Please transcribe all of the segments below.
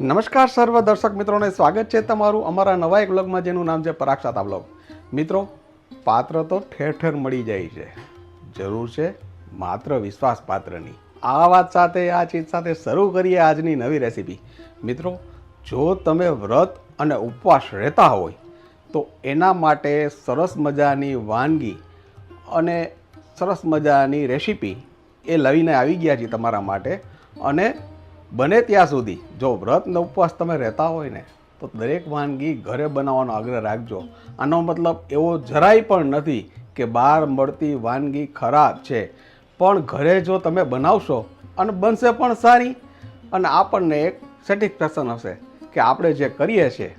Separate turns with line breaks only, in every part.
નમસ્કાર સર્વ દર્શક મિત્રોને, સ્વાગત છે તમારું અમારા નવા એક બ્લોગમાં જેનું નામ છે પરાક્ષાતા બ્લોગ મિત્રો, પાત્ર તો ઠેર ઠેર મળી જાય છે. જરૂર છે, માત્ર વિશ્વાસ પાત્રની. આ વાત સાથે, આ ચીજ સાથે શરૂ કરીએ આજની નવી રેસીપી. મિત્રો, જો તમે વ્રત અને ઉપવાસ રહેતા હોય, તો એના માટે સરસ મજાની વાનગી અને સરસ મજાની રેસીપી એ લઈને આવી ગયા છીએ તમારા માટે. અને બને ત્યાં સુધી. જો વ્રત ને ઉપવાસ તમે રહેતા હોય ને, તો દરેક વાનગી ઘરે બનાવવાનો આગ્રહ રાખજો. આનો મતલબ એવો જરાય પણ નથી કે બહાર મળતી વાનગી ખરાબ છે. પણ ઘરે જો તમે બનાવશો અને બનશે પણ સારી, અને આપણને એક સેટિસ્ફેક્શન હશે કે આપણે જે કરીએ છીએ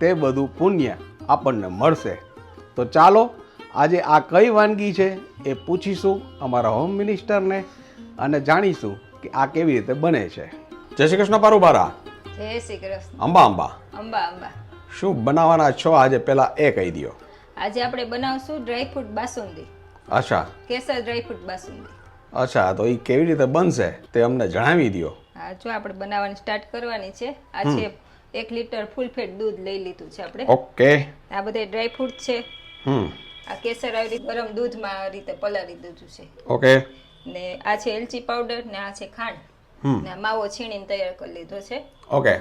તે બધું પુણ્ય આપણને મળશે. તો ચાલો, આજે આ કઈ વાનગી છે એ પૂછીશું અમારા હોમ મિનિસ્ટરને અને જાણીશું કે આ કેવી રીતે બને છે? જય શ્રી કૃષ્ણ પારુબારા
જય શ્રી કૃષ્ણ.
અંબા અંબા.
અંબા અંબા.
શું બનાવવાના છો? આજે પહેલા એ કહી દો
આજે આપણે બનાવશું ડ્રાયફ્રૂટ બાસુંદી.
અચ્છા.
કેસર ડ્રાયફ્રૂટ બાસુંદી.
અચ્છા તો એ કેવી રીતે બનશે તે અમને જણાવી દો
હા જો આપણે બનાવવાની સ્ટાર્ટ કરવાની છે. આ છે એક લીટર ફૂલ ફેટ દૂધ લઈ લીધું છે આપણે.
ઓકે.
આ બધા ડ્રાયફ્રૂટ છે.
હમ.
આ કેસર આવી રીતે ગરમ દૂધમાં આ રીતે પલાળી દીધું છે.
ઓકે.
ને આ છે એલચી પાવડર ને આ છે ખાંડ. ને માવો છીણીને તૈયાર કરી લીધો છે.
ઓકે.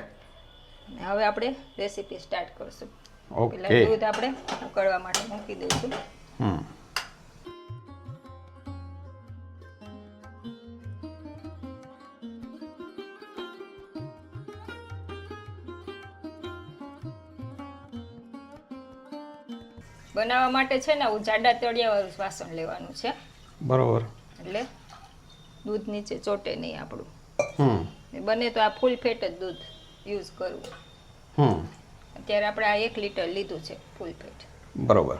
ને હવે આપણે રેસીપી સ્ટાર્ટ કરશું.
ઓકે.
દૂધ આપણે ઉકળવા માટે મૂકી દઈશું.
હમ.
બનાવવા માટે છે ને આવું જાડા તળિયાવાળું વાસણ લેવાનું છે.
બરોબર.
એટલે દૂધ નીચે ચોટે નહીં આપણું.
હમ.
બને તો આ ફૂલ ફેટ જ દૂધ યુઝ કરવું
હમ.
અત્યારે આપણે આ એક લીટર લીધું છે ફૂલ ફેટ
બરોબર.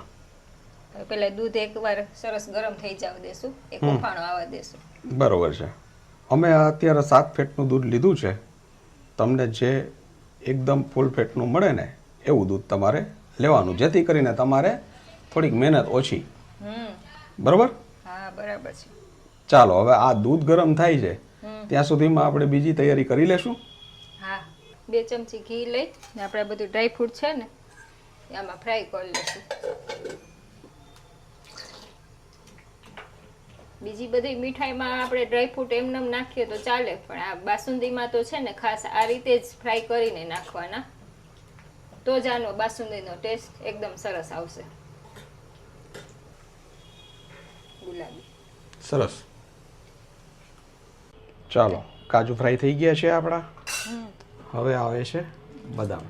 પેલા દૂધ એકવાર સરસ ગરમ થઈ જવા દેશું એક ઉફાણો આવવા દેશું
બરોબર છે. અમે અત્યારે સાત ફેટનું દૂધ લીધું છે. તમને જે એકદમ ફૂલ ફેટનું મળે ને એવું દૂધ તમારે લેવાનું જેથી કરીને તમારે થોડીક મહેનત ઓછી.
હમ.
બરોબર?
હા બરાબર છે.
ચાલો હવે આ દૂધ ગરમ થાય છે ત્યાં સુધીમાં આપણે બીજી તૈયારી કરી લેશું.
હા. બે ચમચી ઘી લઈ ને આપણે બધું ડ્રાયફ્રૂટ છે ને એમાં આમાં ફ્રાય કરી લઈશું બીજી બધી મીઠાઈમાં આપણે ડ્રાયફ્રૂટ એમનેમ નાખીએ તો ચાલે પણ આ બાસુંદીમાં તો છે ને ખાસ આ રીતે જ ફ્રાય કરીને નાખવાના. તો જ આનો બાસુંદીનો ટેસ્ટ એકદમ સરસ આવશે. ગુલાબી.
સરસ. ચાલો, કાજુ ફ્રાય થઈ ગયા છે આપણા. હવે આવે છે બદામ.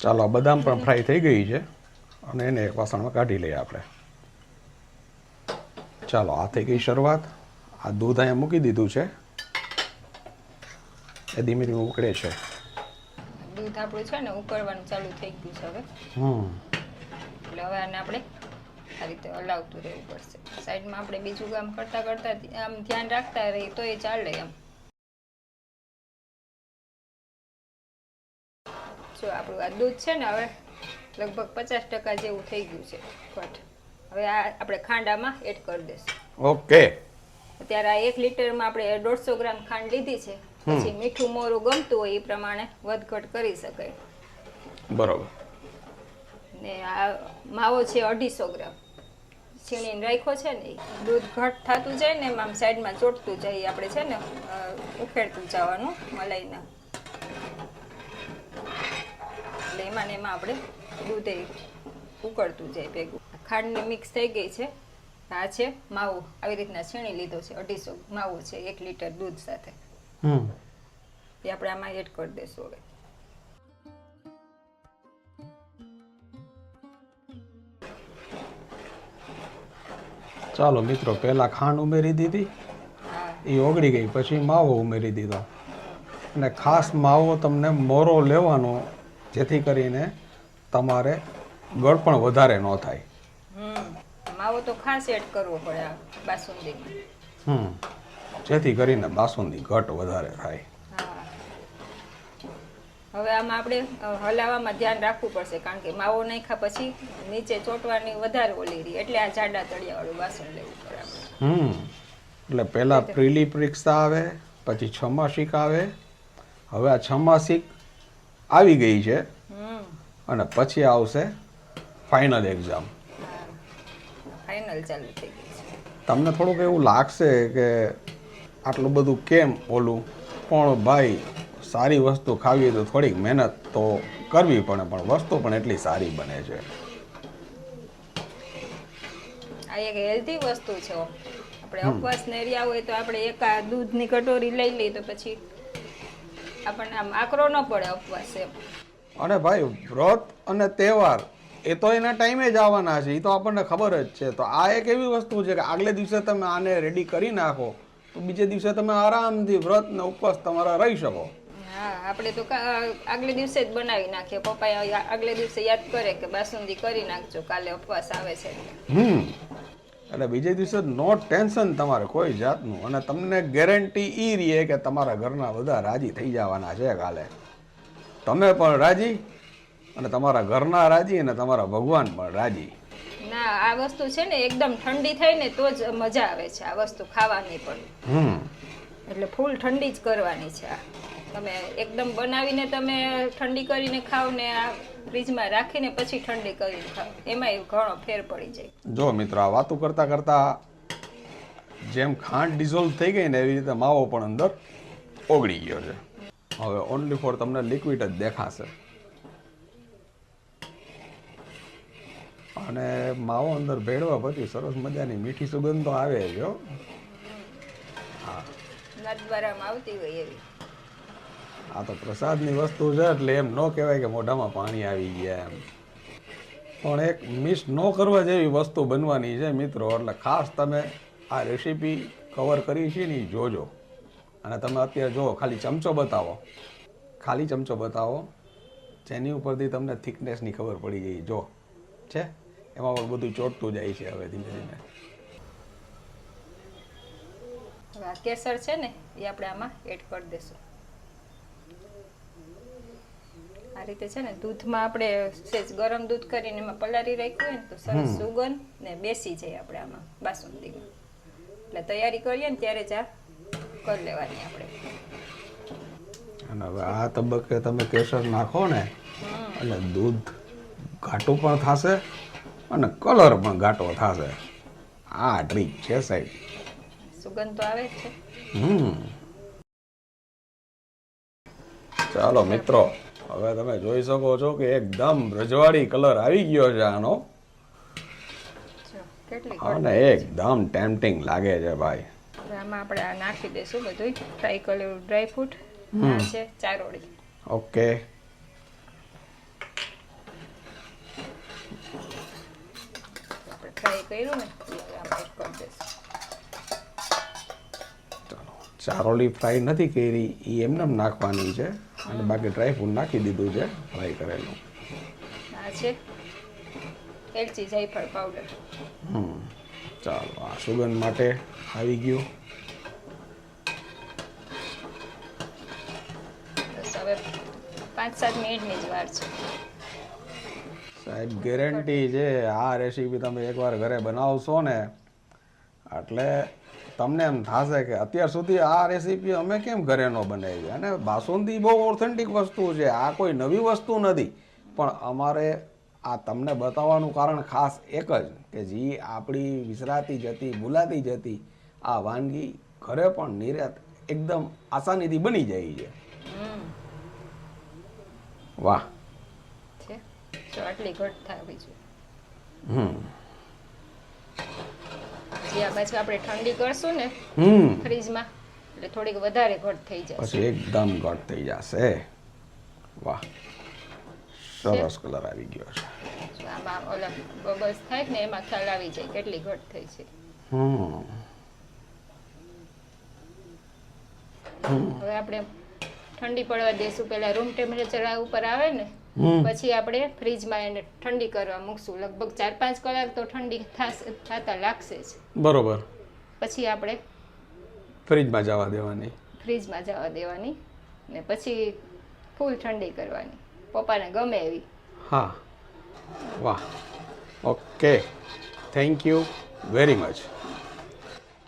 ચાલો બદામ પણ ફ્રાય થઈ ગઈ છે અને એને એક વાસણમાં કાઢી લઈએ આપણે. ચાલો, આ થઈ ગઈ શરૂઆત. આ દૂધ અહીંયા મૂકી દીધું છે. એ ધીમે ધીમે ઉકળે છે.
દૂધ આપણું છે ને ઉકળવાનું ચાલુ થઈ ગયું છે હવે. એટલે હવે આને આપણે આ રીતે હલાવતું રહેવું પડશે. સાઈડમાં આપણે બીજું કામ કરતા કરતા આમ ધ્યાન રાખતા રહીએ તો એ ચાલે એમ. જો આપણું આ દૂધ છે ને હવે લગભગ પચાસ ટકા જેવું થઈ ગયું છે ઘટ. હવે આ આપણે ખાંડામાં એડ કરી દઈશું.
ઓકે.
અત્યારે આ એક લીટરમાં આપણે દોઢસો ગ્રામ ખાંડ લીધી છે. પછી મીઠું મોરું ગમતું હોય એ પ્રમાણે વધઘટ કરી શકાય.
બરોબર.
ને આ માવો છે અઢીસો ગ્રામ. છીણીને રાખ્યો છે ને દૂધ ઘટ થતું જાય ને એમ આમ સાઈડમાં ચોટતું જાય આપણે છે ને ઉખેડતું જવાનું મલાઈના. એટલે એમાં ને એમાં આપણે દૂધે ઉકળતું જાય ભેગું. ખાંડને મિક્સ થઈ ગઈ છે. આ છે માવો. આવી રીતના છીણી લીધો છે. અઢીસો માવો છે એક લીટર દૂધ સાથે.
હમ.
એ આપણે આમાં એડ કરી દઈશું હવે.
ચાલો મિત્રો પહેલાં ખાંડ ઉમેરી દીધી. એ ઓગળી ગઈ પછી માવો ઉમેરી દીધો. અને ખાસ માવો તમને મોરો લેવાનો જેથી કરીને તમારે ગળપણ વધારે ન થાય.
હમ. માવો તો ખાસ એડ કરવો પડે બાસુંદીમાં.
હમ. જેથી કરીને બાસુંદી ઘટ વધારે થાય.
હવે આમાં આપણે હલાવવામાં ધ્યાન રાખવું પડશે કારણ કે માવો નાખ્યા પછી નીચે ચોંટવાની વધારે ઓલી રહી એટલે આ જાડા તળિયાવાળું વાસણ લેવું પડે
હમ. એટલે પહેલાં પ્રીલી પરીક્ષા આવે પછી છમાસિક આવે. હવે આ છમાસિક આવી ગઈ છે
હમ.
અને પછી આવશે ફાઇનલ એક્ઝામ.
ફાઇનલ ચાલુ થઈ ગઈ છે.
તમને થોડુંક એવું લાગશે કે આટલું બધું કેમ ઓલું? પણ ભાઈ સારી વસ્તુ ખાવી તો થોડીક મહેનત તો કરવી પડે પણ વસ્તુ પણ એટલી સારી બને છે.
આ એક હેલ્ધી વસ્તુ છે આપણે ઉપવાસ નેરિયા હોય તો આપણે એક આ દૂધની કટોરી લઈ લઈએ તો પછી આપણને આમ આકરો ન પડે ઉપવાસ એમ.
અને ભાઈ વ્રત અને તહેવાર એ તો એના ટાઈમે જ આવવાના છે એ તો આપણને ખબર જ છે. તો આ એક એવી વસ્તુ છે કે આગલે દિવસે તમે આને રેડી કરી નાખો તો બીજે દિવસે તમે આરામથી વ્રત ને ઉપવાસ તમારા રહી શકો.
હા આપણે તો આગલે દિવસે જ બનાવી નાખીએ. પપ્પા આગલે દિવસે યાદ કરે કે બાસુંદી કરી નાખજો કાલે ઉપવાસ આવે છે.
હમ. એટલે બીજે દિવસે નો ટેન્શન તમારે કોઈ જાતનું. અને તમને ગેરંટી એ રહે કે તમારા ઘરના બધા રાજી થઈ જવાના છે કાલે. તમે પણ રાજી અને તમારા ઘરના રાજી અને તમારા ભગવાન પણ રાજી.
ના આ વસ્તુ છે ને એકદમ ઠંડી થાય ને તો જ મજા આવે છે આ વસ્તુ ખાવાની પણ. એટલે ફૂલ ઠંડી જ કરવાની છે આ. તમે એકદમ બનાવીને તમે ઠંડી કરીને ખાવ ને આ ફ્રીજમાં રાખીને પછી ઠંડી કરીને ખાવ. એમાં એવું ઘણો ફેર પડી જાય.
જો મિત્રો આ વાતો કરતા કરતા જેમ ખાંડ ડિઝોલ્વ થઈ ગઈ ને એવી રીતે માવો પણ અંદર ઓગળી ગયો છે. હવે ઓનલી ફોર તમને લિક્વિડ જ દેખાશે. અને માવો અંદર ભેળવા પછી સરસ મજાની મીઠી સુગંધ તો આવે જ આ તો પ્રસાદની વસ્તુ છે એટલે એમ ન કહેવાય કે મોઢામાં પાણી આવી ગયા એમ. પણ એક મિસ ન કરવા જેવી વસ્તુ બનવાની છે મિત્રો એટલે ખાસ તમે આ રેસીપી કવર કરી છે ને જોજો. અને તમે અત્યારે જુઓ ખાલી ચમચો બતાવો. ખાલી ચમચો બતાવો. જેની ઉપરથી તમને થિકનેસની ખબર પડી ગઈ. જો. છે? એમાં પણ બધું ચોટતું જાય છે હવે ધીમે ધીમે.
હવે આ કેસર છે ને એ આપણે આમાં એડ કરી દેશું. આ રીતે છે ને દૂધમાં આપણે સેજ ગરમ દૂધ કરીને એમાં પલાળી રાખ્યું હોય ને તો સરસ સુગંધ ને બેસી જાય આપણે આમાં બાસુંદીમાં. એટલે તૈયારી કરીએ ને ત્યારે જ આ કરી લેવાની આપણે.
અને હવે આ તબક્કે તમે કેસર નાખો ને એટલે દૂધ ઘાટું પણ થશે અને કલર પણ ઘાટો થશે. આ ટ્રીક છે સાહેબ.
સુગંધ તો આવે છે.
હમ. ચાલો મિત્રો હવે તમે જોઈ શકો છો કે એકદમ રજવાડી કલર આવી ગયો છે આનો. અને એકદમ ટેમ્પટિંગ લાગે છે ભાઈ.
આમાં આપણે આ નાખી દઈશું બધું ફ્રાય કલર ડ્રાય ફ્રૂટ છે ચારોળી.
ઓકે
આપણે ફ્રાય કર્યું ને આમાં એડ કરી દઈશું
ચાલો ચારોલી ફ્રાય નથી કરી એ એમને એમ નાખવાની છે. અને બાકી ડ્રાય ફ્રૂટ નાખી દીધું છે ફ્રાય કરેલું.
આ છે. એલચી જાયફળ પાવડર
હમ ચાલો આ સુગંધ માટે આવી ગયું.
હવે પાંચ સાત મિનિટની જ વાર છે.
સાહેબ ગેરંટી છે. આ રેસીપી તમે એકવાર ઘરે બનાવશો ને એટલે તમને એમ થશે કે અત્યાર સુધી આ રેસીપી અમે કેમ ઘરે ન બનાવી? અને બાસુંદી બહુ ઓથેન્ટિક વસ્તુ છે. આ કોઈ નવી વસ્તુ નથી. પણ અમારે આ તમને બતાવવાનું કારણ ખાસ એક જ કે જે આપણી વિસરાતી જતી ભૂલાતી જતી આ વાનગી ઘરે પણ નિર્યાત એકદમ આસાનીથી બની જાય છે. વાહ.
આટલી ઘટ થાય જોઈએ
હમ.
જે આ પાછું આપણે ઠંડી કરશું ને
હમ.
ફ્રીજમાં એટલે થોડીક વધારે ઘટ થઈ જશે.
પછી એકદમ ઘટ થઈ જશે. વાહ. સરસ કલર આવી ગયો છે.
આમાં ઓલા બબલ્સ થાય ને એમાં ખ્યાલ આવી જાય કેટલી ઘટ થઈ છે.
હમ.
હવે આપણે ઠંડી પડવા દઈશું પહેલા રૂમ ટેમ્પરેચર ઉપર આવે ને પછી આપણે ફ્રીજમાં એને ઠંડી કરવા મૂકશું. લગભગ ચાર પાંચ કલાક તો ઠંડી થતા લાગશે જ.
બરોબર.
પછી આપણે
ફ્રીજમાં જવા દેવાની.
ફ્રીજમાં જવા દેવાની ને પછી ફૂલ ઠંડી કરવાની. પપ્પાને ગમે એવી.
હા. વાહ. Okay. Thank you very much.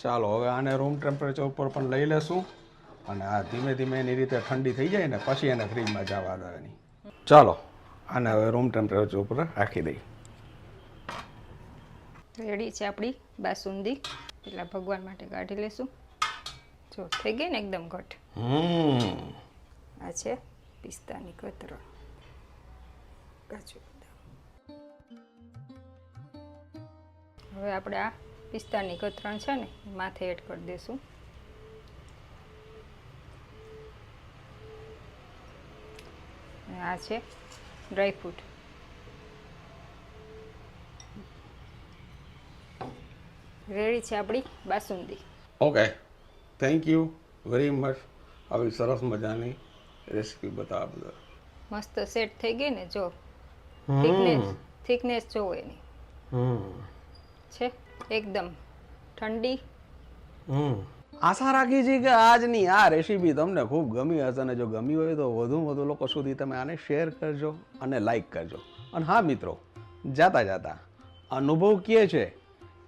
ચાલો હવે આને રૂમ ટેમ્પરેચર ઉપર પણ લઈ લેશું. અને આ ધીમે ધીમે એની રીતે ઠંડી થઈ જાય ને પછી એને ફ્રીજમાં જવા દેવાની. ચાલો આને હવે રૂમ ટેમ્પરેચર ઉપર રાખી દઈ
રેડી છે આપણી બાસુંદી? એટલા ભગવાન માટે કાઢી લેશું. જો થઈ ગઈ ને એકદમ ઘટ. આ છે પિસ્તાની કતરણ કાજુ હવે આપણે આ પિસ્તાની કતરણ છે ને માથે એડ કરી દઈશું આ છે ડ્રાયફ્રૂટ રેડી છે આપણી basundi.
Okay thank you very much આવી સરસ મજાની રેસીપી બતાવ બદલ
મસ્ત સેટ થઈ ગઈ ને જો. થિકનેસ થિકનેસ જોવો એની. છે? એકદમ ઠંડી.
આશા રાખી છે કે આજની આ રેસીપી તમને ખૂબ ગમી હશે અને જો ગમી હોય તો વધુ વધુ લોકો સુધી તમે આને શેર કરજો અને લાઈક કરજો. અને હા મિત્રો, જાતા જાતા અનુભવ કહે છે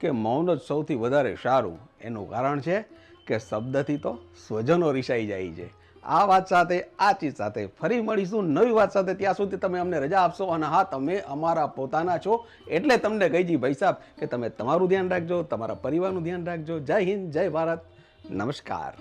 કે મૌન જ સૌથી વધારે સારું એનું કારણ છે કે શબ્દથી તો સ્વજનો રિસાઈ જાય છે. આ વાત સાથે, આ ચીજ સાથે ફરી મળીશું નવી વાત સાથે. ત્યાં સુધી તમે અમને રજા આપશો અને હા, તમે અમારા પોતાના છો એટલે તમને કહી જી ભાઈ સાહેબ કે તમે તમારું ધ્યાન રાખજો, તમારા પરિવારનું ધ્યાન રાખજો. જય હિન્દ, જય ભારત. નમસ્કાર